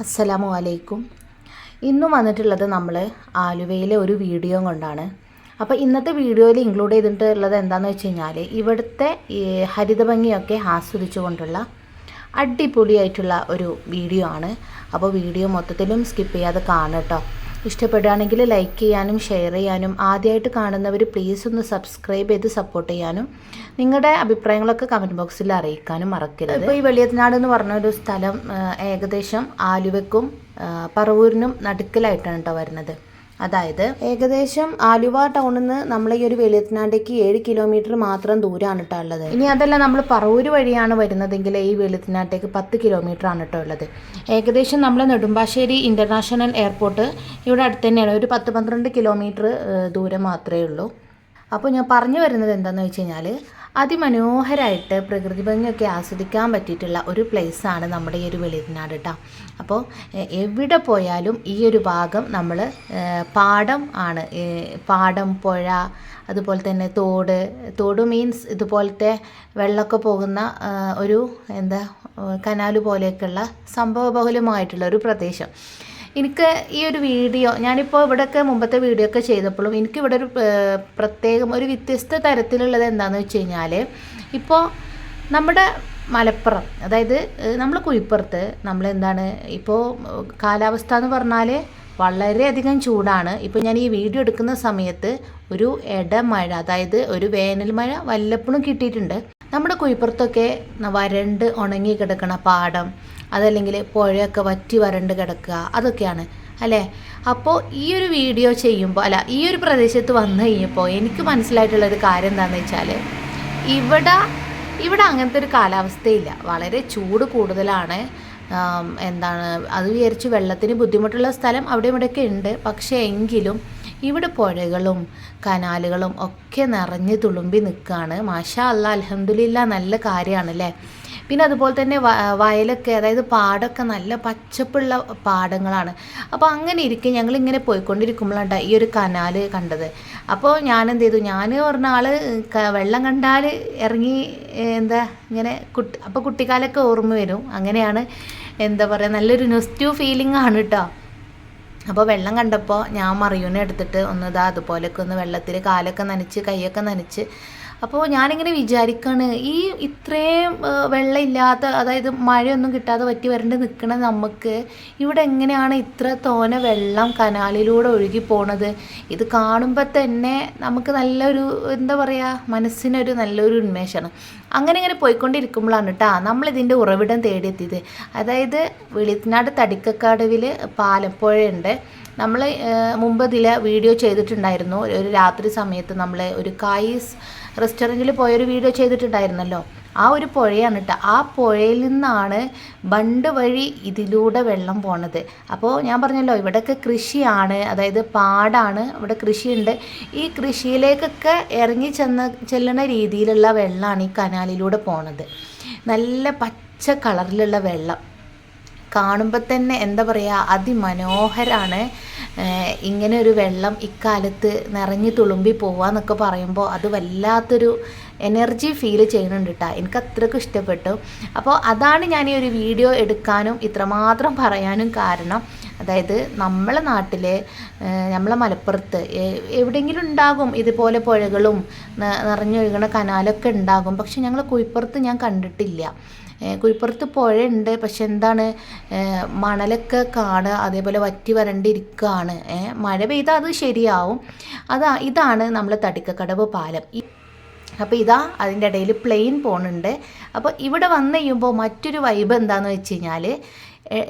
അസ്സലാമു അലൈക്കും. ഇന്നും വന്നിട്ടുള്ളത് നമ്മൾ ആലുവയിലെ ഒരു വീഡിയോ കൊണ്ടാണ്. അപ്പോൾ ഇന്നത്തെ വീഡിയോയിൽ ഇൻക്ലൂഡ് ചെയ്തിട്ടുള്ളത് എന്താണെന്ന് വെച്ച് കഴിഞ്ഞാൽ ഇവിടുത്തെ ഹരിതഭംഗിയൊക്കെ ആസ്വദിച്ചുകൊണ്ടുള്ള അടിപൊളിയായിട്ടുള്ള ഒരു വീഡിയോ ആണ്. അപ്പോൾ വീഡിയോ മൊത്തത്തിലും സ്കിപ്പ് ചെയ്യാതെ കാണട്ടോ ഇഷ്ടപ്പെടുകയാണെങ്കിൽ ലൈക്ക് ചെയ്യാനും ഷെയർ ചെയ്യാനും ആദ്യമായിട്ട് കാണുന്നവർ പ്ലീസ് ഒന്ന് സബ്സ്ക്രൈബ് ചെയ്ത് സപ്പോർട്ട് ചെയ്യാനും നിങ്ങളുടെ അഭിപ്രായങ്ങളൊക്കെ കമന്റ് ബോക്സിൽ അറിയിക്കാനും മറക്കരുത്. ഇപ്പോൾ ഈ വെളിയത്തനാട് എന്ന് പറഞ്ഞ ഒരു സ്ഥലം ഏകദേശം ആലുവയ്ക്കും പറവൂരിനും നടുക്കിലായിട്ടാണ് കേട്ടോ വരുന്നത്. അതായത് ഏകദേശം ആലുവ ടൗണിൽ നിന്ന് നമ്മൾ ഈ ഒരു വെളിയത്തനാടേക്ക് ഏഴ് കിലോമീറ്റർ മാത്രം ദൂരമാണ് കേട്ടോ ഉള്ളത്. ഇനി അതല്ല നമ്മൾ പറവൂർ വഴിയാണ് വരുന്നതെങ്കിൽ ഈ വെളുത്തിനാട്ടേക്ക് പത്ത് കിലോമീറ്റർ ആണ് കേട്ടോ ഉള്ളത്. ഏകദേശം നമ്മൾ നെടുമ്പാശ്ശേരി ഇന്റർനാഷണൽ എയർപോർട്ട് ഇവിടെ അടുത്ത് തന്നെയാണ്. ഒരു പത്ത് പന്ത്രണ്ട് കിലോമീറ്റർ ദൂരം മാത്രമേ ഉള്ളൂ. അപ്പോൾ ഞാൻ പറഞ്ഞു വരുന്നത് എന്താണെന്ന് വെച്ച് കഴിഞ്ഞാൽ അതിമനോഹരമായിട്ട് പ്രകൃതി ഭംഗിയൊക്കെ ആസ്വദിക്കാൻ പറ്റിയിട്ടുള്ള ഒരു പ്ലേസാണ് നമ്മുടെ ഈ ഒരു വെളിയനാട് കേട്ടോ അപ്പോൾ എവിടെ പോയാലും ഈ ഒരു ഭാഗം നമ്മൾ പാടം ആണ്. പാടം പുഴ അതുപോലെ തന്നെ തോട്. തോട് മീൻസ് ഇതുപോലത്തെ വെള്ളമൊക്കെ പോകുന്ന ഒരു എന്താ കനാല് പോലെയൊക്കെയുള്ള സംഭവബഹുലമായിട്ടുള്ള ഒരു പ്രദേശം. എനിക്ക് ഈ ഒരു വീഡിയോ ഞാനിപ്പോൾ ഇവിടെയൊക്കെ മുമ്പത്തെ വീഡിയോ ഒക്കെ ചെയ്തപ്പോഴും എനിക്കിവിടെ ഒരു പ്രത്യേകം ഒരു വ്യത്യസ്ത തരത്തിലുള്ളത് എന്താണെന്ന് വെച്ച് കഴിഞ്ഞാൽ ഇപ്പോൾ നമ്മുടെ മലപ്പുറം അതായത് നമ്മൾ കുഴിപ്പുറത്ത് നമ്മളെന്താണ് ഇപ്പോൾ കാലാവസ്ഥ എന്ന് പറഞ്ഞാൽ വളരെയധികം ചൂടാണ്. ഇപ്പോൾ ഞാൻ ഈ വീഡിയോ എടുക്കുന്ന സമയത്ത് ഒരു ഇടമഴ അതായത് ഒരു വേനൽ മഴ വല്ലപ്പോഴും കിട്ടിയിട്ടുണ്ട്. നമ്മുടെ കുഴിപ്പുറത്തൊക്കെ വരണ്ട് ഉണങ്ങി കിടക്കണ പാടം അതല്ലെങ്കിൽ പുഴയൊക്കെ വറ്റി വരണ്ട് കിടക്കുക അതൊക്കെയാണ്. അല്ലേ? അപ്പോൾ ഈ ഒരു വീഡിയോ ചെയ്യുമ്പോൾ അല്ല ഈ ഒരു പ്രദേശത്ത് വന്നു കഴിഞ്ഞപ്പോൾ എനിക്ക് മനസ്സിലായിട്ടുള്ളൊരു കാര്യം എന്താണെന്ന് വെച്ചാൽ ഇവിടെ ഇവിടെ അങ്ങനത്തെ ഒരു കാലാവസ്ഥയില്ല. വളരെ ചൂട് കൂടുതലാണ്. എന്താണ് അത് വിചാരിച്ച് വെള്ളത്തിന് ബുദ്ധിമുട്ടുള്ള സ്ഥലം അവിടെ ഇവിടെയൊക്കെ ഉണ്ട്. പക്ഷേ എങ്കിലും ഇവിടെ പുഴകളും കനാലുകളും ഒക്കെ നിറഞ്ഞ് തുളുമ്പി നിൽക്കുകയാണ് മാഷാ അല്ല അലഹമില്ല നല്ല കാര്യമാണല്ലേ പിന്നെ അതുപോലെ തന്നെ വയലൊക്കെ അതായത് പാടമൊക്കെ നല്ല പച്ചപ്പുള്ള പാടങ്ങളാണ്. അപ്പോൾ അങ്ങനെ ഇരിക്കും ഞങ്ങളിങ്ങനെ പോയിക്കൊണ്ടിരിക്കുമ്പോഴാണ് ഈ ഒരു കനാൽ കണ്ടത്. അപ്പോൾ ഞാൻ എന്ത് ചെയ്തു? ഞാൻ പറഞ്ഞ ആൾ വെള്ളം കണ്ടാൽ ഇറങ്ങി എന്താ ഇങ്ങനെ കുട്ടി അപ്പോൾ കുട്ടിക്കാലൊക്കെ ഓർമ്മ വരും. അങ്ങനെയാണ് എന്താ പറയുക നല്ലൊരു നെസ്റ്റീവ് ഫീലിംഗ് ആണ് കേട്ടോ അപ്പോൾ വെള്ളം കണ്ടപ്പോൾ ഞാൻ മറിയൂനെ എടുത്തിട്ട് ഒന്ന് ഇതാ അതുപോലെയൊക്കെ ഒന്ന് വെള്ളത്തിൽ കാലൊക്കെ നനച്ച് കൈയൊക്കെ നനച്ച്. അപ്പോൾ ഞാനിങ്ങനെ വിചാരിക്കാണ് ഈ ഇത്രയും വെള്ളമില്ലാത്ത അതായത് മഴയൊന്നും കിട്ടാതെ പറ്റി വരണ്ട് നിൽക്കണ നമുക്ക് ഇവിടെ എങ്ങനെയാണ് ഇത്ര തോനെ വെള്ളം കനാലിലൂടെ ഒഴുകി പോണത്? ഇത് കാണുമ്പോൾ തന്നെ നമുക്ക് നല്ലൊരു എന്താ പറയുക മനസ്സിനൊരു നല്ലൊരു ഉന്മേഷമാണ് അങ്ങനെ ഇങ്ങനെ പോയിക്കൊണ്ടിരിക്കുമ്പോഴാണ് കേട്ടോ നമ്മളിതിന്റെ ഉറവിടം തേടിയെത്തിയത്. അതായത് വെളിത്തനാട് തടിക്കക്കടവിൽ പാലപ്പുഴയുണ്ട്. നമ്മൾ മുമ്പ് ഇതിൽ വീഡിയോ ചെയ്തിട്ടുണ്ടായിരുന്നു. ഒരു രാത്രി സമയത്ത് നമ്മൾ ഒരു കായീസ് റെസ്റ്റോറന്റിൽ പോയൊരു വീഡിയോ ചെയ്തിട്ടുണ്ടായിരുന്നല്ലോ. ആ ഒരു പുഴയാണ് കേട്ടോ ആ പുഴയിൽ നിന്നാണ് ബണ്ട് വഴി ഇതിലൂടെ വെള്ളം പോണത്. അപ്പോൾ ഞാൻ പറഞ്ഞല്ലോ ഇവിടെയൊക്കെ കൃഷിയാണ് അതായത് പാടാണ് ഇവിടെ കൃഷിയുണ്ട്. ഈ കൃഷിയിലേക്കൊക്കെ ഇറങ്ങി ചെന്ന ചെല്ലുന്ന രീതിയിലുള്ള വെള്ളമാണ് ഈ കനാലിലൂടെ പോണത്. നല്ല പച്ച കളറിലുള്ള വെള്ളം. കാണുമ്പോൾ തന്നെ എന്താ പറയുക അതിമനോഹരാണ്. ഇങ്ങനെ ഒരു വെള്ളം ഇക്കാലത്ത് നിറഞ്ഞു തുളുമ്പി പോവാന്നൊക്കെ പറയുമ്പോൾ അത് വല്ലാത്തൊരു എനർജി ഫീൽ ചെയ്യുന്നുണ്ട് കേട്ടോ എനിക്ക് അത്രയ്ക്ക് ഇഷ്ടപ്പെട്ടു. അപ്പോൾ അതാണ് ഞാൻ ഈ ഒരു വീഡിയോ എടുക്കാനും ഇത്രമാത്രം പറയാനും കാരണം. അതായത് നമ്മളെ നാട്ടിലെ നമ്മളെ മലപ്പുറത്ത് എവിടെയെങ്കിലും ഉണ്ടാകും ഇതുപോലെ പുഴകളും നിറഞ്ഞൊഴുകുന്ന കനാലൊക്കെ ഉണ്ടാകും. പക്ഷെ ഞങ്ങൾ കുഴിപ്പുറത്ത് ഞാൻ കണ്ടിട്ടില്ല. കുഴിപ്പുറത്ത് പുഴയുണ്ട്. പക്ഷെ എന്താണ് മണലൊക്കെ കാണുക അതേപോലെ വറ്റി വരണ്ടിരിക്കുകയാണ് മഴ പെയ്താൽ അത് ശരിയാവും. അതാ ഇതാണ് നമ്മളെ തടിക്കക്കടവ് പാലം. അപ്പോൾ ഇതാ അതിന്റെ ഇടയിൽ പ്ലെയിൻ പോണുണ്ട് അപ്പോൾ ഇവിടെ വന്നു കഴിയുമ്പോൾ മറ്റൊരു വൈബ് എന്താണെന്ന് വെച്ച് കഴിഞ്ഞാൽ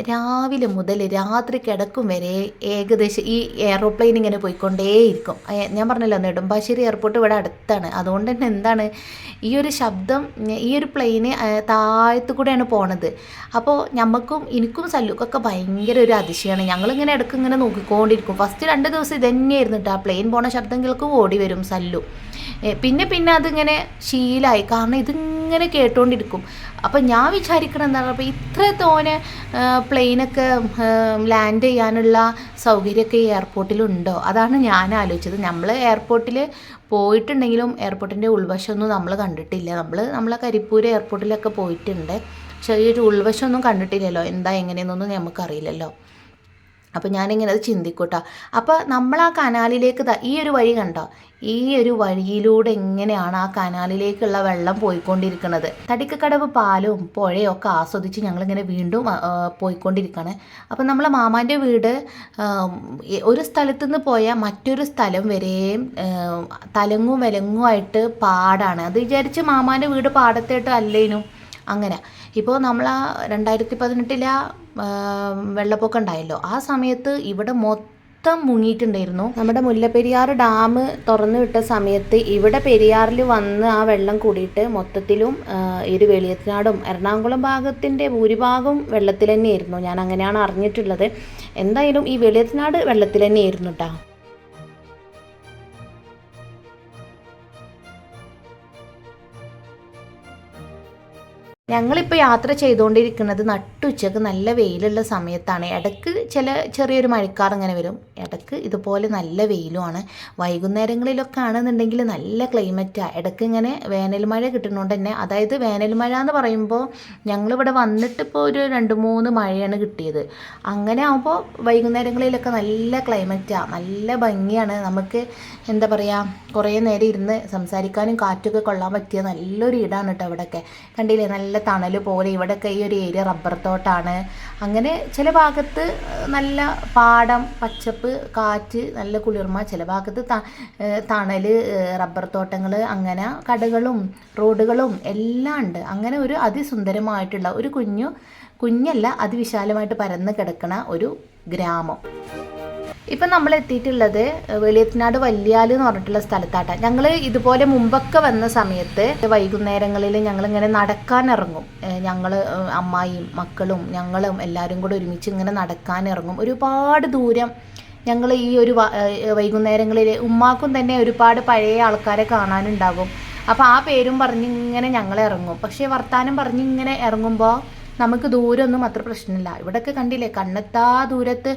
രാവിലെ മുതൽ രാത്രി കിടക്കും വരെ ഏകദേശം ഈ എയറോപ്ലെയിൻ ഇങ്ങനെ പോയിക്കൊണ്ടേയിരിക്കും. ഞാൻ പറഞ്ഞല്ലോ നെടുമ്പാശ്ശേരി എയർപോർട്ട് ഇവിടെ അടുത്താണ്. അതുകൊണ്ട് തന്നെ എന്താണ് ഈ ഒരു ശബ്ദം ഈ ഒരു പ്ലെയിന് താഴത്തു കൂടെയാണ് പോണത്. അപ്പോൾ ഞമ്മക്കും എനിക്കും സല്ലുക്കൊക്കെ ഭയങ്കര ഒരു അതിശയമാണ് ഞങ്ങളിങ്ങനെ ഇടയ്ക്ക് ഇങ്ങനെ നോക്കിക്കൊണ്ടിരിക്കും. ഫസ്റ്റ് രണ്ട് ദിവസം ഇതന്നെയായിരുന്നു കേട്ടോ ആ പ്ലെയിൻ പോണ ശബ്ദം കേൾക്കും ഓടി വരും സല്ലു പിന്നെ പിന്നെ അതിങ്ങനെ ശീലമായി കാരണം ഇതിങ്ങനെ കേട്ടുകൊണ്ടിരിക്കും അപ്പം ഞാൻ വിചാരിക്കണം എന്താണ്? അപ്പോൾ ഇത്ര തോനെ പ്ലെയിനൊക്കെ ലാൻഡ് ചെയ്യാനുള്ള സൗകര്യമൊക്കെ ഈ എയർപോർട്ടിലുണ്ടോ അതാണ് ഞാൻ ആലോചിച്ചത്. നമ്മൾ എയർപോർട്ടിൽ പോയിട്ടുണ്ടെങ്കിലും എയർപോർട്ടിന്റെ ഉൾവശമൊന്നും നമ്മൾ കണ്ടിട്ടില്ല. നമ്മൾ നമ്മളെ കരിപ്പൂർ എയർപോർട്ടിലൊക്കെ പോയിട്ടുണ്ട്. പക്ഷേ ഈ ഒരു ഉൾവശമൊന്നും കണ്ടിട്ടില്ലല്ലോ. എന്താ എങ്ങനെയെന്നൊന്നും നമുക്കറിയില്ലല്ലോ. അപ്പോൾ ഞാനിങ്ങനെ അത് ചിന്തിക്കൂട്ടോ. അപ്പോൾ നമ്മൾ ആ കനാലിലേക്ക് ഈ ഒരു വഴി കണ്ടോ? ഈ ഒരു വഴിയിലൂടെ എങ്ങനെയാണ് ആ കനാലിലേക്കുള്ള വെള്ളം പോയിക്കൊണ്ടിരിക്കുന്നത് തടിക്കക്കടവ് പാലും പുഴയും ഒക്കെ ആസ്വദിച്ച് ഞങ്ങളിങ്ങനെ വീണ്ടും പോയിക്കൊണ്ടിരിക്കുകയാണ് അപ്പോൾ നമ്മളെ മാമാന്റെ വീട് ഒരു സ്ഥലത്തു നിന്ന് പോയാൽ മറ്റൊരു സ്ഥലം വരെയും തലങ്ങും വിലങ്ങും ആയിട്ട് പാടാണ്. അത് വിചാരിച്ച് മാമാന്റെ വീട് പാടത്തേട്ട് അല്ലേനും? അങ്ങനെ. ഇപ്പോൾ നമ്മൾ ആ രണ്ടായിരത്തി പതിനെട്ടിലെ ആ വെള്ളപ്പൊക്കം ഉണ്ടായല്ലോ. ആ സമയത്ത് ഇവിടെ മൊത്തം മുങ്ങിയിട്ടുണ്ടായിരുന്നു. നമ്മുടെ മുല്ലപ്പെരിയാർ ഡാം തുറന്നു വിട്ട സമയത്ത് ഇവിടെ പെരിയാറിൽ വന്ന് ആ വെള്ളം കൂടിയിട്ട് മൊത്തത്തിലും ആ, വെളിയത്തിനാടും എറണാകുളം ഭാഗത്തിന്റെ ഭൂരിഭാഗം വെള്ളത്തിൽ തന്നെയായിരുന്നു ഞാൻ അങ്ങനെയാണ് അറിഞ്ഞിട്ടുള്ളത്. എന്തായാലും ഈ വെളിയത്തിനാട് വെള്ളത്തിൽ തന്നെയായിരുന്നു കേട്ടോ ഞങ്ങളിപ്പോൾ യാത്ര ചെയ്തുകൊണ്ടിരിക്കുന്നത് നട്ടുച്ചക്ക് നല്ല വെയിലുള്ള സമയത്താണ്. ഇടയ്ക്ക് ചില ചെറിയൊരു മഴക്കാർ ഇങ്ങനെ വരും. ഇടയ്ക്ക് ഇതുപോലെ നല്ല വെയിലുമാണ്. വൈകുന്നേരങ്ങളിലൊക്കെ ആണെന്നുണ്ടെങ്കിൽ നല്ല ക്ലൈമറ്റാണ് ഇടയ്ക്ക് ഇങ്ങനെ വേനൽ മഴ കിട്ടുന്നതുകൊണ്ട് തന്നെ അതായത് വേനൽ മഴ എന്ന് പറയുമ്പോൾ ഞങ്ങളിവിടെ വന്നിട്ട് ഇപ്പോൾ ഒരു രണ്ട് മൂന്ന് മഴയാണ് കിട്ടിയത്. അങ്ങനെ ആകുമ്പോൾ വൈകുന്നേരങ്ങളിലൊക്കെ നല്ല ക്ലൈമറ്റാണ് നല്ല ഭംഗിയാണ്. നമുക്ക് എന്താ പറയുക കുറേ നേരം ഇരുന്ന് സംസാരിക്കാനും കാറ്റൊക്കെ കൊള്ളാൻ പറ്റിയ നല്ലൊരു ഇടാണ് കേട്ടോ ഇവിടെയൊക്കെ കണ്ടില്ലേ നല്ല തണൽ പോലെ ഇവിടെയൊക്കെ ഈ ഒരു ഏരിയ റബ്ബർ തോട്ടാണ്. അങ്ങനെ ചില ഭാഗത്ത് നല്ല പാടം പച്ചപ്പ് കാറ്റ് നല്ല കുളിർമ ചില ഭാഗത്ത് തണൽ റബ്ബർ തോട്ടങ്ങൾ അങ്ങനെ കടകളും റോഡുകളും എല്ലാം ഉണ്ട്. അങ്ങനെ ഒരു അതിസുന്ദരമായിട്ടുള്ള ഒരു കുഞ്ഞു കുഞ്ഞല്ല അതിവിശാലമായിട്ട് പരന്ന് കിടക്കുന്ന ഒരു ഗ്രാമം. ഇപ്പം നമ്മൾ എത്തിയിട്ടുള്ളത് വെളിയത്തിനാട് വല്യാൽ എന്ന് പറഞ്ഞിട്ടുള്ള സ്ഥലത്താട്ട. ഞങ്ങൾ ഇതുപോലെ മുമ്പൊക്കെ വന്ന സമയത്ത് വൈകുന്നേരങ്ങളിൽ ഞങ്ങളിങ്ങനെ നടക്കാൻ ഇറങ്ങും. ഞങ്ങൾ അമ്മായിയും മക്കളും ഞങ്ങളും എല്ലാവരും കൂടെ ഒരുമിച്ച് ഇങ്ങനെ നടക്കാനിറങ്ങും ഒരുപാട് ദൂരം ഞങ്ങൾ ഈ ഒരു വൈകുന്നേരങ്ങളിൽ ഉമ്മാക്കും തന്നെ ഒരുപാട് പഴയ ആൾക്കാരെ കാണാനുണ്ടാകും. അപ്പോൾ ആ പേരും പറഞ്ഞ് ഇങ്ങനെ ഞങ്ങൾ ഇറങ്ങും. പക്ഷേ വർത്താനം പറഞ്ഞ് ഇങ്ങനെ ഇറങ്ങുമ്പോൾ നമുക്ക് ദൂരമൊന്നും അത്ര പ്രശ്നമില്ല. ഇവിടെയൊക്കെ കണ്ടില്ലേ കണ്ണെത്താ ദൂരത്ത്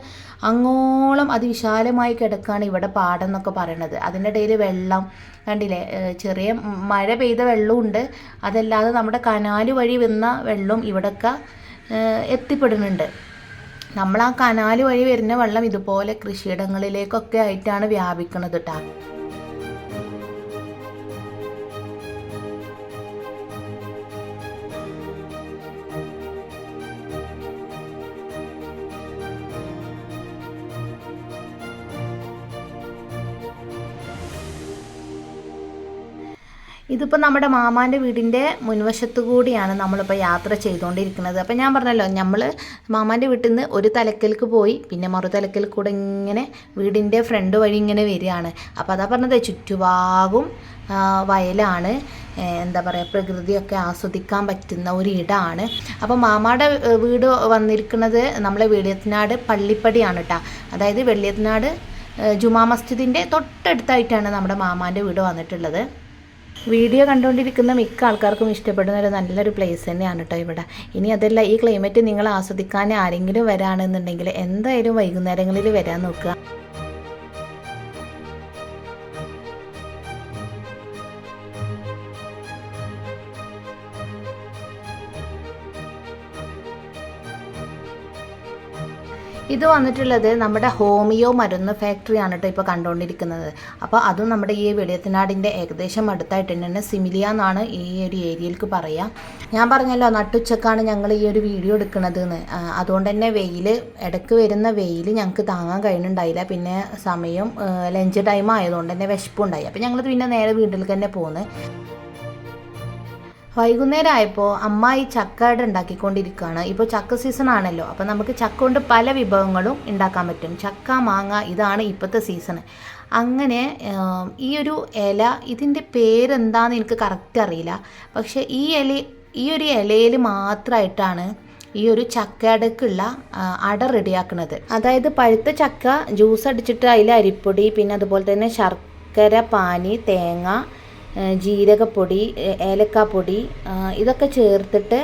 അങ്ങോളം അതിവിശാലമായി കിടക്കുകയാണ് ഇവിടെ പാടം എന്നൊക്കെ പറയണത്. അതിന്റെ ഇടയിൽ വെള്ളം കണ്ടില്ലേ ചെറിയ മഴ പെയ്ത വെള്ളമുണ്ട് അതല്ലാതെ നമ്മുടെ കനാല് വഴി വന്ന വെള്ളം ഇവിടെയൊക്കെ എത്തിപ്പെടുന്നുണ്ട്. നമ്മൾ ആ കനാല് വഴി വരുന്ന വെള്ളം ഇതുപോലെ കൃഷിയിടങ്ങളിലേക്കൊക്കെ ആയിട്ടാണ് വ്യാപിക്കുന്നത് കേട്ടോ ഇതിപ്പോൾ നമ്മുടെ മാമാന്റെ വീടിന്റെ മുൻവശത്തു കൂടിയാണ് നമ്മളിപ്പോൾ യാത്ര ചെയ്തുകൊണ്ടിരിക്കുന്നത് അപ്പോൾ ഞാൻ പറഞ്ഞല്ലോ നമ്മൾ മാമാന്റെ വീട്ടിൽ നിന്ന് ഒരു തലക്കലേക്ക് പോയി പിന്നെ മറു തലക്കൽ കൂടെ ഇങ്ങനെ വീടിന്റെ ഫ്രണ്ട് വഴി ഇങ്ങനെ വരികയാണ്. അപ്പോൾ അതാ പറഞ്ഞത് ചുറ്റുഭാഗവും വയലാണ് എന്താ പറയുക പ്രകൃതിയൊക്കെ ആസ്വദിക്കാൻ പറ്റുന്ന ഒരു ഇടമാണ് അപ്പോൾ മാമാടെ വീട് വന്നിരിക്കുന്നത് നമ്മളെ വെളിയത്തിനാട് പള്ളിപ്പടിയാണ് കേട്ടോ അതായത് വെള്ളിയത്തിനാട് ജുമാ മസ്ജിദിന്റെ തൊട്ടടുത്തായിട്ടാണ് നമ്മുടെ മാമാന്റെ വീട് വന്നിട്ടുള്ളത്. വീഡിയോ കണ്ടുകൊണ്ടിരിക്കുന്ന മിക്ക ആൾക്കാർക്കും ഇഷ്ടപ്പെടുന്ന ഒരു നല്ലൊരു പ്ലേസ് തന്നെയാണ് കേട്ടോ ഇവിടെ. ഇനി അതല്ല ഈ ക്ലൈമറ്റ് നിങ്ങൾ ആസ്വദിക്കാൻ ആരെങ്കിലും വരാണെന്നുണ്ടെങ്കിൽ എന്തായാലും വൈകുന്നേരങ്ങളിൽ വരാൻ നോക്കുക. ഇത് വന്നിട്ടുള്ളത് നമ്മുടെ ഹോമിയോ മരുന്ന് ഫാക്ടറിയാണ് കേട്ടോ ഇപ്പോൾ കണ്ടുകൊണ്ടിരിക്കുന്നത് അപ്പോൾ അതും നമ്മുടെ ഈ വെളിയത്തിനാടിന്റെ ഏകദേശം അടുത്തായിട്ട് തന്നെ സിമിലിയ എന്നാണ് ഈ ഒരു ഏരിയയിലേക്ക് പറയുക ഞാൻ പറഞ്ഞല്ലോ നട്ടുച്ചക്കാണ് ഞങ്ങൾ ഈ ഒരു വീഡിയോ എടുക്കുന്നത് എന്ന് അതുകൊണ്ട് തന്നെ വെയിൽ ഇടയ്ക്ക് വരുന്ന വെയിൽ ഞങ്ങൾക്ക് താങ്ങാൻ കഴിയുന്നുണ്ടായില്ല. പിന്നെ സമയം ലഞ്ച് ടൈം ആയതുകൊണ്ട് തന്നെ വിശപ്പുണ്ടായി. അപ്പോൾ ഞങ്ങൾ പിന്നെ നേരെ വീട്ടിലേക്ക് തന്നെ പോകുന്നത് വൈകുന്നേരം ആയപ്പോൾ അമ്മ ഈ ചക്കയുടെ ഉണ്ടാക്കിക്കൊണ്ടിരിക്കുകയാണ്. ഇപ്പോൾ ചക്ക സീസൺ ആണല്ലോ. അപ്പോൾ നമുക്ക് ചക്ക കൊണ്ട് പല വിഭവങ്ങളും ഉണ്ടാക്കാൻ പറ്റും. ചക്ക മാങ്ങ ഇതാണ് ഇപ്പോഴത്തെ സീസൺ അങ്ങനെ ഈ ഒരു ഇല ഇതിന്റെ പേരെന്താണെന്ന് എനിക്ക് കറക്റ്റ് അറിയില്ല. പക്ഷേ ഈ ഇല ഈ ഒരു ഇലയിൽ മാത്രമായിട്ടാണ് ഈ ഒരു ചക്കയടക്കുള്ള അട റെഡിയാക്കുന്നത് അതായത് പഴുത്ത ചക്ക ജ്യൂസ് അടിച്ചിട്ട് അതിൽ അരിപ്പൊടി പിന്നെ അതുപോലെ തന്നെ ശർക്കര പാനി തേങ്ങ ജീരകപ്പൊടി ഏലക്കാപ്പൊടി ഇതൊക്കെ ചേർത്തിട്ട്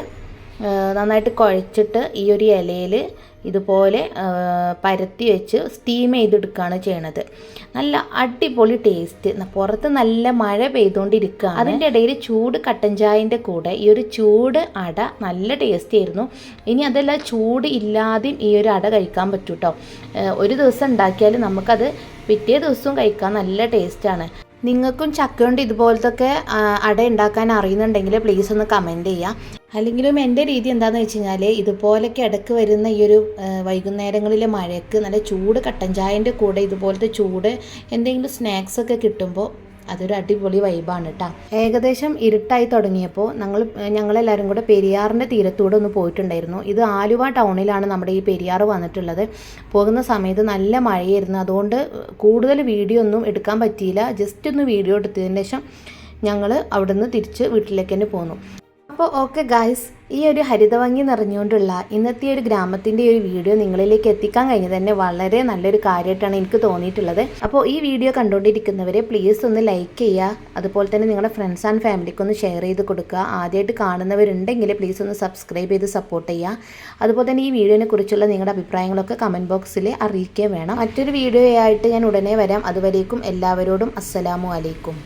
നന്നായിട്ട് കുഴച്ചിട്ട് ഈ ഒരു ഇലയിൽ ഇതുപോലെ പരത്തി വെച്ച് സ്റ്റീം ചെയ്തെടുക്കുകയാണ് ചെയ്യണത്. നല്ല അടിപൊളി ടേസ്റ്റ് പുറത്ത് നല്ല മഴ പെയ്തുകൊണ്ടിരിക്കുക അതിന്റെ ഇടയിൽ ചൂട് കട്ടൻ ചായന്റെ കൂടെ ഈ ഒരു ചൂട് അട നല്ല ടേസ്റ്റ് ആയിരുന്നു. ഇനി അതല്ല ചൂട് ഇല്ലാതെയും ഈ ഒരു അട കഴിക്കാൻ പറ്റൂട്ടോ. ഒരു ദിവസം ഉണ്ടാക്കിയാൽ നമുക്കത് പിറ്റേ ദിവസവും കഴിക്കാൻ നല്ല ടേസ്റ്റാണ് നിങ്ങൾക്കും ചക്ക കൊണ്ട് ഇതുപോലത്തൊക്കെ അട ഉണ്ടാക്കാൻ അറിയുന്നുണ്ടെങ്കിൽ പ്ലീസ് ഒന്ന് കമന്റ് ചെയ്യുക അല്ലെങ്കിലും എന്റെ രീതി എന്താണെന്ന് വെച്ച് കഴിഞ്ഞാൽ ഇതുപോലൊക്കെ ഇടയ്ക്ക് വരുന്ന ഈ ഒരു വൈകുന്നേരങ്ങളിലെ മഴയ്ക്ക് നല്ല ചൂട് കട്ടൻ ചായന്റെ കൂടെ ഇതുപോലത്തെ ചൂട് എന്തെങ്കിലും സ്നാക്സൊക്കെ കിട്ടുമ്പോൾ അതൊരു അടിപൊളി വൈബാണ് കേട്ടോ ഏകദേശം ഇരുട്ടായി തുടങ്ങിയപ്പോൾ ഞങ്ങൾ ഞങ്ങളെല്ലാവരും കൂടെ പെരിയാറിന്റെ തീരത്തൂടെ ഒന്ന് പോയിട്ടുണ്ടായിരുന്നു. ഇത് ആലുവ ടൗണിലാണ് നമ്മുടെ ഈ പെരിയാർ വന്നിട്ടുള്ളത്. പോകുന്ന സമയത്ത് നല്ല മഴയായിരുന്നു. അതുകൊണ്ട് കൂടുതൽ വീഡിയോ ഒന്നും എടുക്കാൻ പറ്റിയില്ല. ജസ്റ്റ് ഒന്ന് വീഡിയോ എടുത്തതിന് ശേഷം ഞങ്ങൾ അവിടുന്ന് തിരിച്ച് വീട്ടിലേക്ക് തന്നെ പോന്നു. അപ്പോൾ ഓക്കെ ഗായ്സ് ഈ ഒരു ഹരിതഭംഗി നിറഞ്ഞുകൊണ്ടുള്ള ഇന്നത്തെ ഒരു ഗ്രാമത്തിന്റെ ഒരു വീഡിയോ നിങ്ങളിലേക്ക് എത്തിക്കാൻ കഴിഞ്ഞത് തന്നെ വളരെ നല്ലൊരു കാര്യമായിട്ടാണ് എനിക്ക് തോന്നിയിട്ടുള്ളത്. അപ്പോൾ ഈ വീഡിയോ കണ്ടുകൊണ്ടിരിക്കുന്നവരെ പ്ലീസ് ഒന്ന് ലൈക്ക് ചെയ്യുക. അതുപോലെ തന്നെ നിങ്ങളുടെ ഫ്രണ്ട്സ് ആൻഡ് ഫാമിലിക്ക് ഒന്ന് ഷെയർ ചെയ്ത് കൊടുക്കുക. ആദ്യമായിട്ട് കാണുന്നവരുണ്ടെങ്കിൽ പ്ലീസ് ഒന്ന് സബ്സ്ക്രൈബ് ചെയ്ത് സപ്പോർട്ട് ചെയ്യുക. അതുപോലെ തന്നെ ഈ വീഡിയോനെ കുറിച്ചുള്ള നിങ്ങളുടെ അഭിപ്രായങ്ങളൊക്കെ കമന്റ് ബോക്സിൽ അറിയിക്കുകയും വേണം. മറ്റൊരു വീഡിയോ ആയിട്ട് ഞാൻ ഉടനെ വരാം. അതുവരേക്കും എല്ലാവരോടും അസ്സലാമു അലൈക്കും.